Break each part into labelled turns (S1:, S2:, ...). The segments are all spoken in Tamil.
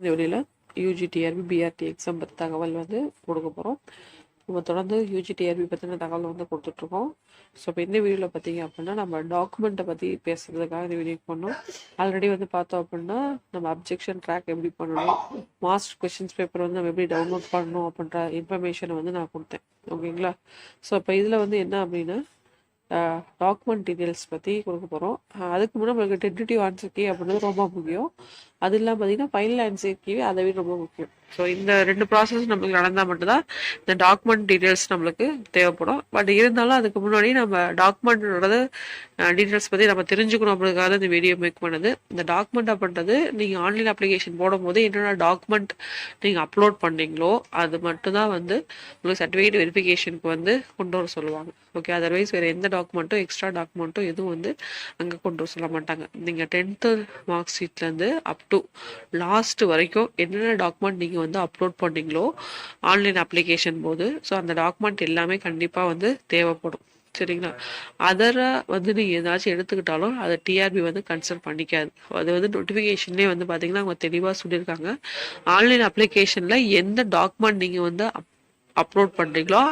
S1: இந்த வழியில் யூஜி டிஆர்பி பிஆர்டி எக்ஸாம் பற்றி தகவல் வந்து கொடுக்க போகிறோம் நம்ம தொடர்ந்து யூஜி டிஆர்பி பற்றின தகவல் வந்து கொடுத்துட்ருக்கோம். ஸோ இப்போ இந்த வீடியோவில் பார்த்தீங்க அப்படின்னா நம்ம டாக்குமெண்ட்டை பற்றி பேசுகிறதுக்காக இந்த வீடியோ பண்ணோம். ஆல்ரெடி வந்து பார்த்தோம் அப்படின்னா நம்ம அப்ஜெக்ஷன் ட்ராக் எப்படி பண்ணணும்? மாஸ்டர் கொஷின்ஸ் பேப்பர் வந்து நம்ம எப்படி டவுன்லோட் பண்ணணும் அப்படின்ற இன்ஃபர்மேஷனை வந்து நான் கொடுத்தேன். ஓகேங்களா? ஸோ இப்போ இதில் வந்து என்ன அப்படின்னா டாக்குமெண்ட் டீட்டெயில்ஸ் பற்றி கொடுக்க போகிறோம் அதுக்கு முன்னாடி நம்மளுக்கு டென்டேட்டிவ் ஆன்சர் கே அப்படின்றது ரொம்ப முக்கியம். அது இல்லாமல் பார்த்தீங்கன்னா ஃபைனல் ஆன்சர் கீ அதை விட ரொம்ப முக்கியம். ஸோ இந்த ரெண்டு ப்ராசஸ் நம்மளுக்கு நடந்தால் மட்டும்தான் இந்த டாக்குமெண்ட் டீட்டெயில்ஸ் நம்மளுக்கு தேவைப்படும். பட் இருந்தாலும் அதுக்கு முன்னாடி நம்ம டாக்குமெண்ட்டோட டீட்டெயில்ஸ் பற்றி நம்ம தெரிஞ்சுக்கணும் அப்படிங்கிறத இந்த வீடியோ மேக் பண்ணுது. இந்த டாக்குமெண்ட் அப்படின்றது நீங்கள் ஆன்லைன் அப்ளிகேஷன் போடும்போது என்னென்ன டாக்குமெண்ட் நீங்கள் அப்லோட் பண்ணீங்களோ அது மட்டும்தான் வந்து உங்களுக்கு சர்டிஃபிகேட் வெரிஃபிகேஷனுக்கு வந்து கொண்டு வர சொல்லுவாங்க. ஓகே அதர்வைஸ் வேறு எந்த டாக்குமெண்ட்டும் எக்ஸ்ட்ரா டாக்குமெண்ட்டும் எதுவும் வந்து அங்கே கொண்டு வர சொல்ல மாட்டாங்க. நீங்கள் டென்த்து மார்க் ஷீட்லேருந்து அப் டு லாஸ்ட் வரைக்கும் என்னென்ன டாக்குமெண்ட் நீங்கள் வந்து அப்லோட் பண்ணீங்களோ ஆன்லைன் அப்ளிகேஷன் போது ஸோ அந்த டாக்குமெண்ட் எல்லாமே கண்டிப்பாக வந்து தேவைப்படும். சரிங்களா? அதரை வந்து நீங்கள் ஏதாச்சும் எடுத்துக்கிட்டாலும் அதை டிஆர்பி வந்து கன்சல்ட் பண்ணிக்காது. அது வந்து நோட்டிஃபிகேஷன்லேயே வந்து பார்த்தீங்கன்னா அவங்க தெளிவாக சொல்லியிருக்காங்க. ஆன்லைன் அப்ளிகேஷனில் எந்த டாக்குமெண்ட் நீங்கள் வந்து அப் அப்லோட் பண்ணுறீங்களோ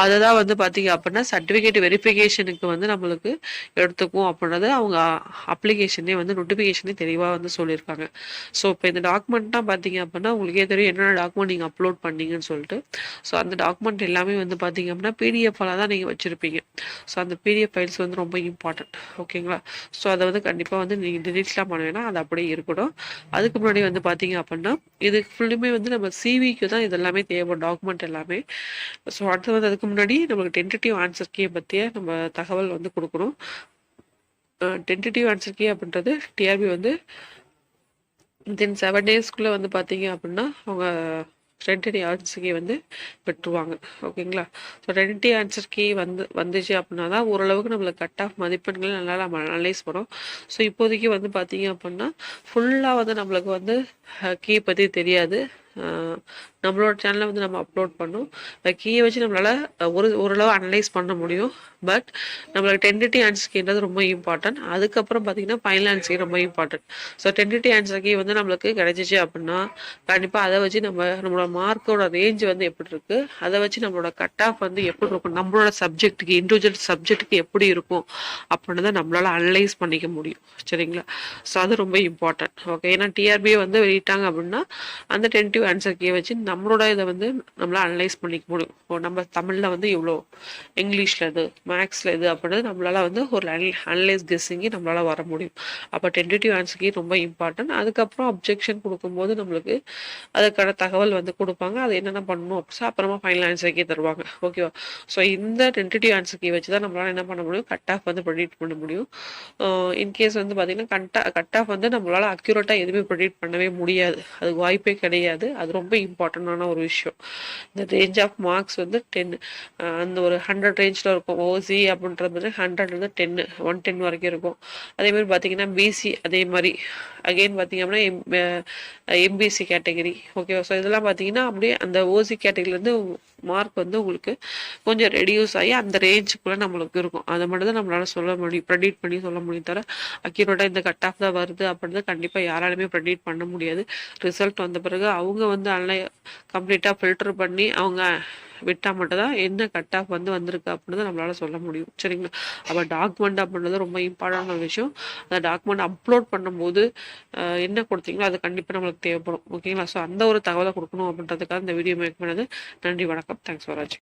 S1: அதை தான் வந்து பார்த்தீங்க அப்படின்னா சர்டிஃபிகேட் வெரிஃபிகேஷனுக்கு வந்து நம்மளுக்கு எடுத்துக்கும் அப்படின்றது அவங்க அப்ளிகேஷனே வந்து நோட்டிஃபிகேஷனே தெளிவாக வந்து சொல்லியிருக்காங்க. ஸோ இப்போ இந்த டாக்குமெண்ட்லாம் பார்த்தீங்க அப்படின்னா உங்களுக்கே தெரியும் என்னென்ன டாக்குமெண்ட் நீங்கள் அப்லோட் பண்ணீங்கன்னு சொல்லிட்டு. ஸோ அந்த டாக்குமெண்ட் எல்லாமே வந்து பார்த்தீங்க அப்படின்னா பிடிஎஃபாக தான் நீங்கள் வச்சுருப்பீங்க. ஸோ அந்த பிடிஎஃப் ஃபைல்ஸ் வந்து ரொம்ப இம்பார்ட்டன்ட் ஓகேங்களா ஸோ அதை வந்து கண்டிப்பாக வந்து நீங்கள் டிலீட்லாம் பண்ண வேணாம். அது அப்படியே இருக்கட்டும். அதுக்கு முன்னாடி வந்து பார்த்தீங்க அப்படின்னா இது ஃபுல்லுமே வந்து நம்ம சிவிக்கு தான் இது எல்லாமே தேவைப்படும் டாக்குமெண்ட் எல்லாமே. ஸோ அடுத்து வந்து அதுக்கு முன்னாடி நமக்கு டென்டேட்டிவ் ஆன்சர் கீ பற்றிய நம்ம தகவல் வந்து கொடுக்கணும். டென்டேட்டிவ் ஆன்சர் கீ அப்படின்றது டிஆர்பி வந்து தென் செவன் டேஸ்க்குள்ளே வந்து பார்த்தீங்க அப்படின்னா அவங்க ரெண்டடி ஆன்சர் கீ வந்து பெற்றுவாங்க. ஓகேங்களா? ஸோ ரெண்டடி ஆன்சர் கீ வந்து வந்துச்சு அப்படின்னா தான் ஓரளவுக்கு நம்மளுக்கு கட் ஆஃப் மதிப்பெண்கள் நல்லா நம்ம அனலைஸ் பண்ணோம். ஸோ இப்போதைக்கு வந்து பார்த்தீங்க அப்படின்னா ஃபுல்லாக வந்து நம்மளுக்கு வந்து கீ பற்றி தெரியாது. நம்மளோட சேனலை வந்து நம்ம அப்லோட் பண்ணோம். கீயை வச்சு நம்மளால் ஒரு ஓரளவு அனலைஸ் பண்ண முடியும். பட் நம்மளுக்கு டென்டிட்டி ஆன்சர் கீன்றது ரொம்ப இம்பார்ட்டன்ட் அதுக்கப்புறம் பார்த்தீங்கன்னா ஃபைனல் ஆன்சர் கீ ரொம்ப important so tentative answer key வந்து நம்மளுக்கு கிடைச்சிச்சு அப்படின்னா கண்டிப்பாக அதை வச்சு நம்ம நம்மளோட மார்க்கோட ரேஞ்ச் வந்து எப்படி இருக்குது அதை வச்சு நம்மளோட கட் ஆஃப் வந்து எப்படி இருக்கும்? நம்மளோட சப்ஜெக்ட்டுக்கு இண்டிவிஜுவல் சப்ஜெக்ட்டுக்கு எப்படி இருக்கும்? அப்படின்றத நம்மளால் அனலைஸ் பண்ணிக்க முடியும். சரிங்களா? ஸோ அது ரொம்ப இம்பார்ட்டன்ட் ஓகே ஏன்னா டிஆர்பியை வந்து வெளியிட்டாங்க அப்படின்னா அந்த டென்டிவ் ஆன்சர் கீ வச்சு நம்மளோட இதை வந்து நம்மளால் அனலைஸ் பண்ணிக்க முடியும். இப்போ நம்ம தமிழில் வந்து இவ்வளோ இங்கிலீஷில் இது மேக்ஸில் இது அப்படின்றது நம்மளால் வந்து ஒரு அனலைஸ் கெஸ்ஸிங்கி நம்மளால் வர முடியும். அப்போ டென்டேட்டிவ் ஆன்சர் ரொம்ப இம்பார்ட்டன்ட் அதுக்கப்புறம் அப்ஜெக்ஷன் கொடுக்கும்போது நம்மளுக்கு அதுக்கான தகவல் வந்து கொடுப்பாங்க. அது என்னென்ன பண்ணணும் அப்படின்னா அப்புறமா ஃபைனல் ஆன்சர்க்கே தருவாங்க. ஓகேவா ஸோ இந்த டென்டேட்டிவ் ஆன்சர் வச்சு தான் நம்மளால் என்ன பண்ண முடியும்? கட் ஆஃப் வந்து ப்ரெடிக்ட் பண்ண முடியும். Uh, இன்கேஸ் வந்து பார்த்திங்கன்னா கட்டா கட் ஆஃப் வந்து நம்மளால் அக்யூரேட்டாக எதுவுமே ப்ரெடிக்ட் பண்ணவே முடியாது. அதுக்கு வாய்ப்பே கிடையாது. அது ரொம்ப இம்பார்ட்டண்டான ஒரு விஷயம். இந்த ரேஞ்ச் ஆஃப் மார்க்ஸ் வந்து டென் அந்த ஒரு ஹண்ட்ரட் ரேஞ்சில் இருக்கும். ஓசி அப்படின்றது ஹண்ட்ரட்லேருந்து டென்னு ஒன் டென் வரைக்கும் இருக்கும். அதேமாதிரி பார்த்தீங்கன்னா பிசி அதே மாதிரி அகெயின் பார்த்தீங்க அப்படின்னா எம் எம்பிசி கேட்டகரி ஓகேவா ஸோ இதெல்லாம் பார்த்தீங்கன்னா அப்படியே அந்த ஓசி கேட்டகரியிலேருந்து மார்க் வந்து உங்களுக்கு கொஞ்சம் ரெடியூஸ் ஆகி அந்த ரேஞ்சுக்குள்ளே நம்மளுக்கு இருக்கும். அதை மட்டும் தான் நம்மளால் சொல்ல முடியும் ப்ரெடிட் பண்ணி சொல்ல முடியும் தவிர அக்யூரேட்டாக இந்த கட் ஆஃப் தான் வருது அப்படின்றது கண்டிப்பாக யாராலுமே ப்ரெடிட் பண்ண முடியாது. ரிசல்ட் வந்த பிறகு அவங்க வந்து அன்லை கம்ப்ளீட்டாக ஃபில்டர் பண்ணி அவங்க விட்டால் மட்டும்தான் என்ன கட் ஆஃப் வந்து வந்திருக்கு அப்படின்னு நம்மளால் சொல்ல முடியும். சரிங்களா? அப்போ டாக்குமெண்ட் அப்படின்றது ரொம்ப இம்பார்ட்டண்டான விஷயம். அந்த டாக்குமெண்ட் அப்லோட் பண்ணும்போது என்ன கொடுத்தீங்களோ அது கண்டிப்பாக நம்மளுக்கு தேவைப்படும். ஓகேங்களா ஸோ அந்த ஒரு தகவலை கொடுக்கணும் அப்படின்றதுக்காக இந்த வீடியோ மேக் பண்ணது. நன்றி வணக்கம். தேங்க்ஸ் ஃபார் வாட்சிங்